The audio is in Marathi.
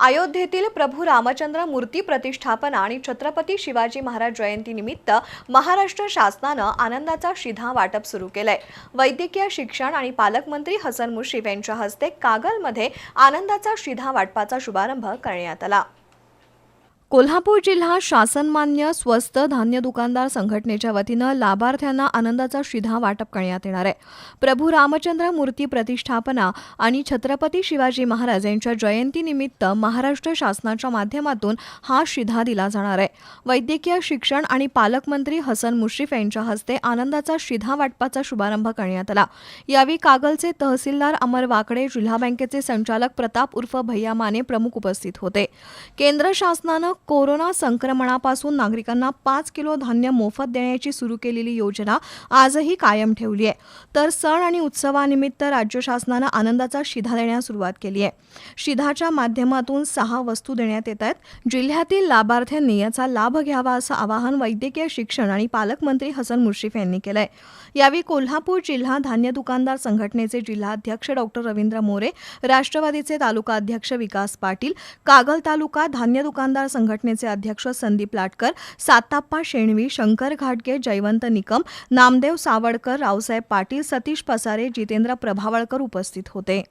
अयोध्येतील प्रभू रामचंद्र मूर्ती प्रतिष्ठापना आणि छत्रपती शिवाजी महाराज जयंतीनिमित्त महाराष्ट्र शासनानं आनंदाचा शिधा वाटप सुरू केलंय. वैद्यकीय शिक्षण आणि पालकमंत्री हसन मुश्रीफ यांच्या हस्ते कागलमध्ये आनंदाचा शिधा वाटपाचा शुभारंभ करण्यात आला. कोल्हापूर जिल्हा शासनमान्य स्वस्त धान्य दुकानदार संघटनेच्या वतीनं लाभार्थ्यांना आनंदाचा शिधा वाटप करण्यात येणार आहे. प्रभू रामचंद्र मूर्ती प्रतिष्ठापना आणि छत्रपती शिवाजी महाराज यांच्या जयंतीनिमित्त महाराष्ट्र शासनाच्या माध्यमातून हा शिधा दिला जाणार आहे. वैद्यकीय शिक्षण आणि पालकमंत्री हसन मुश्रीफ यांच्या हस्ते आनंदाचा शिधा वाटपाचा शुभारंभ करण्यात आला. यावेळी कागलचे तहसीलदार अमर वाकडे जिल्हा बँकेचे संचालक प्रताप उर्फ भैया माने प्रमुख उपस्थित होते. केंद्र शासनानं कोरोना संक्रमणापासून नागरिकांना पाच किलो धान्य मोफत देण्याची सुरू केलेली योजना आजही कायम ठेवली आहे. तर सण आणि उत्सवानिमित्त राज्य शासनानं आनंदाचा शिधा देण्यास सुरुवात केली आहे. शिधाच्या माध्यमातून सहा वस्तू देण्यात येत आहेत. जिल्ह्यातील लाभार्थ्यांनी याचा लाभ घ्यावा असं आवाहन वैद्यकीय शिक्षण आणि पालकमंत्री हसन मुश्रीफ यांनी केलं आहे. यावेळी कोल्हापूर जिल्हा धान्य दुकानदार संघटनेचे जिल्हाध्यक्ष डॉक्टर रवींद्र मोरे राष्ट्रवादीचे तालुका अध्यक्ष विकास पाटील कागल तालुका धान्य दुकानदार संघटनेचे अध्यक्ष संदीप लाटकर साताप्पा शेणवी शंकर घाटगे जयवंत निकम नामदेव सावडकर रावसाहेब पाटील सतीश पसारे जितेंद्र प्रभावळकर उपस्थित होते.